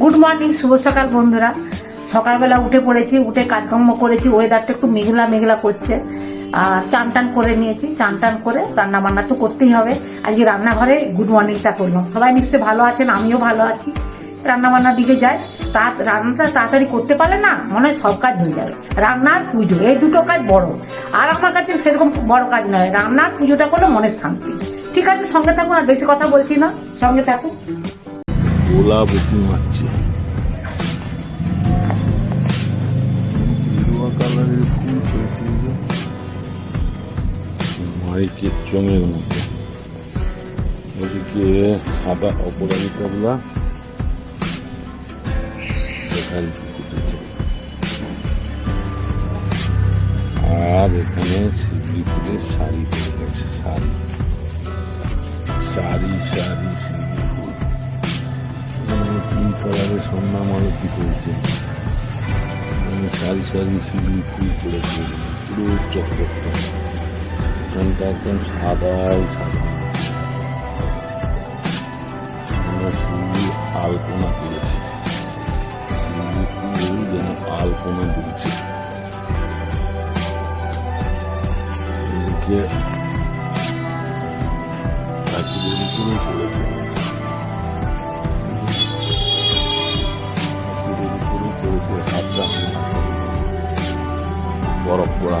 Good morning শুভ সকাল বন্ধুরা। সকালবেলা উঠে পড়েছি, উঠে কাজকর্ম করেছি ওয়েদারটা একটু মেঘলা মেঘলা করছে। আর চান টান করে নিয়েছি, চান টান করে রান্না বান্না তো করতেই হবে। আজকে রান্নাঘরে গুড মর্নিংটা করলাম। সবাই নিশ্চয়ই ভালো আছেন, আমিও ভালো আছি। রান্না বান্নার দিকে যাই তা, রান্নাটা তাড়াতাড়ি করতে পারলে না, মনে হয় সব কাজ হয়ে যাবে। রান্না আর পুজো, এই দুটো কাজ বড়। আর আমার কাছে সেরকম বড় কাজ নয়। রান্না আর পুজোটা করলে মনের শান্তি। ঠিক আছে, সঙ্গে থাকুন, আর বেশি কথা বলছি না। সঙ্গে থাকুন। চঙের মতো ওদিকে সাদা অপরাজিতাগুলা দেখার আর এখানে শিবলি ফুলের শাড়ি পরে গেছে শাড়ি শাড়ি শাড়ি শিবলি ফুল পিঙ্ক কালারের সন্ধ্যা মালতি করেছে মানে সারি সারি শিবলি ফুল করেছে পুরো চক্করটা এখানটা একদম সাদাই সাদা। আলপনা ফুল যেন আলপনা দিয়েছে এদিকে কাকিদের উপরে বরফ পড়া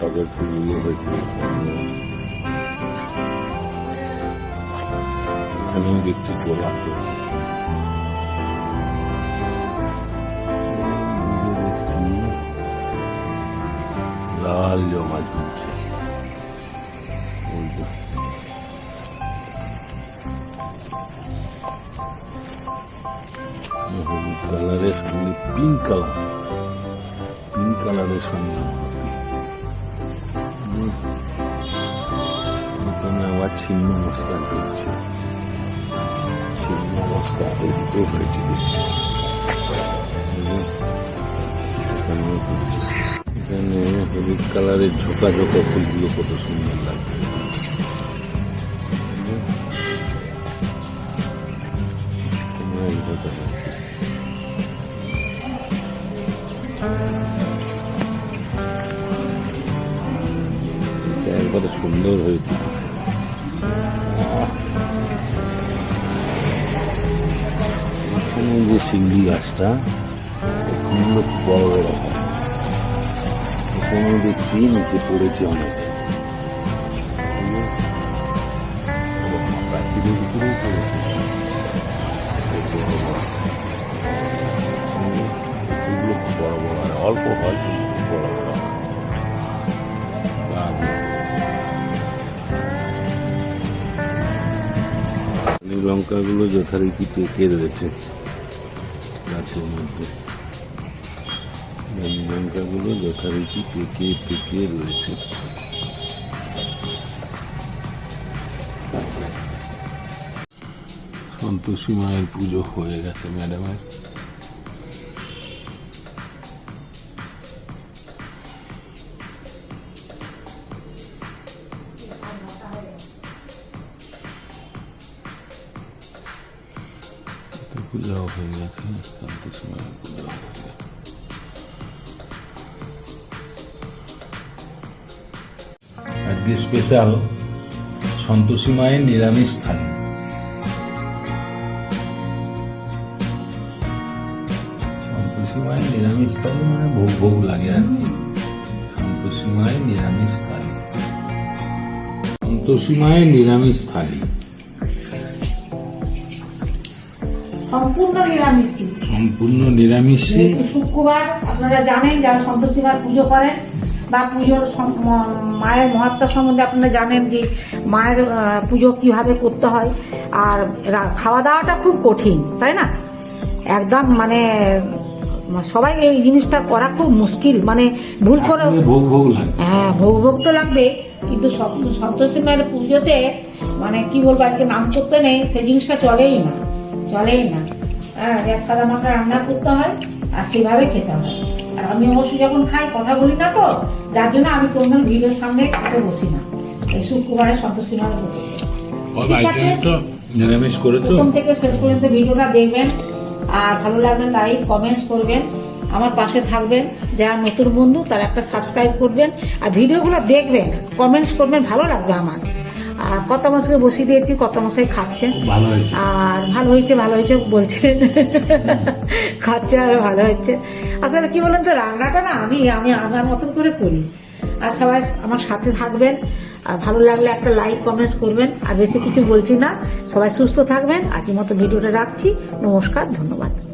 টবের ফুলগুলো হয়েছে। লাল জমা ঝুলছে। হলুদ কালারের সঙ্গে পিঙ্ক কালার পিঙ্ক কালারের সঙ্গে। ছিন্ন মশলা চলছে ছিন্ন মশলা এদিকে হয়েছে। দেখছি এখানে হলুদ কালারের ঝোঁকা ঝোঁকা ফুলগুলো কত সুন্দর লাগছে। যে গাছটা খুব বড় বড় হয় দেখছি নিচে পড়েছে অনেক। এই লঙ্কাগুলো যথারীতি পেকে রয়েছে গাছের মধ্যে। এই লঙ্কাগুলো যথারীতি পেকে পেকে রয়েছে। সন্তোষী মায়ের পুজো হয়ে গেছে ম্যাডামের। পূজা হয়ে গেছে সন্তোষী মায়ের পূজা হয়ে গেছে আজকে স্পেশাল সন্তোষী মায়ের নিরামিষ থালি। সন্তোষী মায়ের নিরামিষ থালি মানে ভোগ ভোগ লাগে আর কি। সন্তোষী মায়ের নিরামিষ থালি। সন্তোষী মায়ের নিরামিষ থালি। সম্পূর্ণ নিরামিষই। সম্পূর্ণ নিরামিষে শুক্রবার আপনারা জানেন যারা সন্তোষী মার পুজো করেন বা পুজোর মায়ের মহাত্মা সম্বন্ধে আপনারা জানেন যে মায়ের পুজো কীভাবে করতে হয়। আর খাওয়া দাওয়াটা খুব কঠিন তাই না? একদম মানে সবাই এই জিনিসটা করা খুব মুশকিল মানে ভুল করে ভোগ ভোগ হ্যাঁ ভোগ ভোগ তো লাগবে কিন্তু সন্তোষী মায়ের পুজোতে মানে কি বলব আজকে নাম করতে নেই সেই জিনিসটা চলেই না। চলেই না। হ্যাঁ গ্যাস সাদা মাখা রান্না করতে হয় আর সেভাবে খেতে হয়। আর আমি অবশ্য যখন খাই কথা বলি না তো যার জন্য আমি কোনদিন ভিডিওর সামনে খেতে বসি না। এই শুক্রবারে সন্তোষী করেছ প্রথম থেকে শেষ পর্যন্ত ভিডিওটা দেখবেন। আর ভালো লাগলে লাইক কমেন্টস করবেন। আমার পাশে থাকবেন। যারা নতুন বন্ধু তারা একটা সাবস্ক্রাইব করবেন। আর ভিডিওগুলো দেখবেন কমেন্টস করবেন ভালো লাগবে আমার। আর কত মশাই বসিয়ে দিয়েছি কত মশাই খাচ্ছেন আর ভালো হয়েছে ভালো হয়েছে বলছেন খাচ্ছে আর ভালো হচ্ছে আসলে কি বলেন তো রান্নাটা না আমি আমি আমার মতন করে করি। আর সবাই আমার সাথে থাকবেন। আর ভালো লাগলে একটা লাইক কমেন্টস করবেন। আর বেশি কিছু বলছি না। সবাই সুস্থ থাকবেন। আজকের মতো ভিডিওটা রাখছি। নমস্কার ধন্যবাদ।